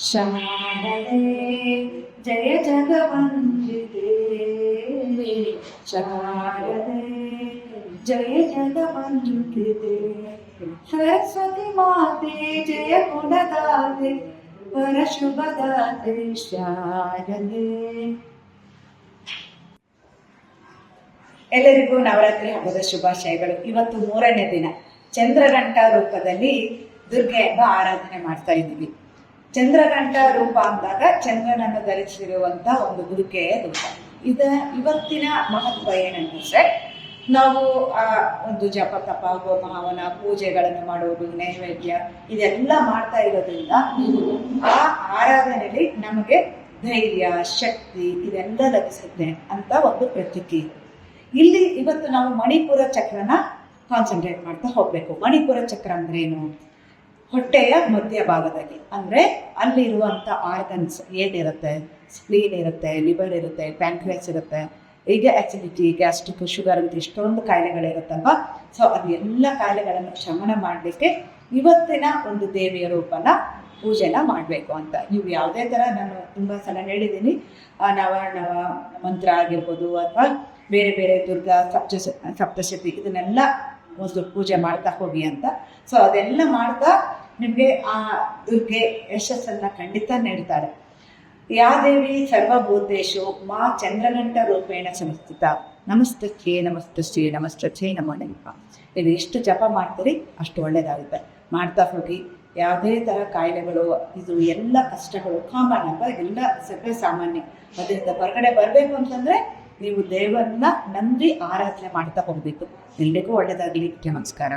ಶಾರದೆ ಜಯ ಜಗವಂದಿದೆ ಶಾರದೆ ಜಯ ಜಗವಂದಿದೆ ಸರಸ್ವತಿ ಮಾತೆ ಜಯ ಗುಣದಾತೆ ಪರಶುಭದಾತೆ ಶಾರದೆ ಎಲ್ಲರಿಗೂ ನವರಾತ್ರಿ ಹಬ್ಬದ ಶುಭಾಶಯಗಳು. ಇವತ್ತು ಮೂರನೇ ದಿನ. ಚಂದ್ರಘಂಟ ರೂಪದಲ್ಲಿ ದುರ್ಗೆ ಹಬ್ಬ ಆರಾಧನೆ ಮಾಡ್ತಾ ಇದ್ದೀವಿ. ಚಂದ್ರಘಂಟ ರೂಪ ಅಂದಾಗ ಚಂದ್ರನನ್ನು ಧರಿಸಿರುವಂತ ಒಂದು ಗುರುಕೆಯ ರೂಪ. ಇದ ಇವತ್ತಿನ ಮಹತ್ವ ಏನಂದ್ರೆ ನಾವು, ಆ, ಒಂದು ಜಪ, ತಪ, ಹೋಮ ಪೂಜೆಗಳನ್ನು ಮಾಡುವುದು, ನೈವೇದ್ಯ ಇದೆಲ್ಲ ಮಾಡ್ತಾ ಇರೋದ್ರಿಂದ ಆ ಆರಾಧನೆಯಲ್ಲಿ ನಮಗೆ ಧೈರ್ಯ, ಶಕ್ತಿ ಇದೆಲ್ಲ ಲಭಿಸುತ್ತೆ ಅಂತ ಒಂದು ಪ್ರತೀತಿ. ಇಲ್ಲಿ ಇವತ್ತು ನಾವು ಮಣಿಪುರ ಚಕ್ರನ ಕಾನ್ಸಂಟ್ರೇಟ್ ಮಾಡ್ತಾ ಹೋಗ್ಬೇಕು. ಮಣಿಪುರ ಚಕ್ರ ಅಂದ್ರೇನು? ಹೊಟ್ಟೆಯ ಮಧ್ಯಭಾಗದಲ್ಲಿ ಅಂದ್ರೆ ಅಲ್ಲಿರುವಂಥ ಆರ್ಗನ್ಸ್ ಏನಿರುತ್ತೆ? ಸ್ಪ್ಲೀನ್ ಇರುತ್ತೆ ಲಿವರ್ ಇರುತ್ತೆ ಪ್ಯಾಂಕ್ರಿಯಸ್ ಇರುತ್ತೆ. ಈಗ ಆಸಿಡಿಟಿ ಗ್ಯಾಸ್ಟ್ರಿಕ್ ಶುಗರ್ ಅಂತ ಇಷ್ಟೊಂದು ಕಾಯಿಲೆಗಳಿರುತ್ತಲ್ವ? ಸೊ ಅದು ಎಲ್ಲ ಕಾಯಿಲೆಗಳನ್ನು ಶಮನ ಮಾಡಲಿಕ್ಕೆ ಇವತ್ತಿನ ಒಂದು ದೇವಿಯ ರೂಪನ ಪೂಜೆನ ಮಾಡಬೇಕು ಅಂತ. ನೀವು ಯಾವುದೇ ಥರ ನಾನು ತುಂಬ ಸಲ ಹೇಳಿದ್ದೀನಿ. ನವ ನವ ಮಂತ್ರ ಆಗಿರ್ಬೋದು ಅಥವಾ ಬೇರೆ ಬೇರೆ ದುರ್ಗಾ ಸಪ್ತಶ, ಸಪ್ತಶತಿ ಇದನ್ನೆಲ್ಲ ಒಂದು ಪೂಜೆ ಮಾಡ್ತಾ ಹೋಗಿ ಅಂತ. ಸೊ ಅದೆಲ್ಲ ಮಾಡ್ತಾ ನಿಮಗೆ ಆ ದುರ್ಗೆ ಯಶಸ್ಸನ್ನು ಖಂಡಿತ ನೀಡ್ತಾರೆ. ಯಾದೇವಿ ಸರ್ವಭೂತೇಶು ಮಾ ಚಂದ್ರಗಂಟ ರೂಪೇಣ ಸಂಸ್ಥಿತ ನಮಸ್ತ ಶ್ರೀ ನಮಸ್ತೇ ನಮೋ ನೆನಪ ಇದು ಎಷ್ಟು ಜಪ ಮಾಡ್ತೀರಿ ಅಷ್ಟು ಒಳ್ಳೆಯದಾಗುತ್ತೆ ಮಾಡ್ತಾ ಹೋಗಿ, ಯಾವುದೇ ಥರ ಕಾಯಿಲೆಗಳು, ಇದು ಎಲ್ಲ ಕಷ್ಟಗಳು ಕಾಮನ್ ಅಲ್ವಾ? ಎಲ್ಲ ಸರ್ವೇ ಸಾಮಾನ್ಯ. ಅದರಿಂದ ಹೊರಗಡೆ ಬರಬೇಕು ಅಂತಂದರೆ ನೀವು ದೇವರನ್ನ ನಂಬಿ ಆರಾಧನೆ ಮಾಡ್ತಾ ಹೋಗಬೇಕು. ಎಲ್ರಿಗೂ ಒಳ್ಳೆಯದಾಗಲಿ ನಮಸ್ಕಾರ.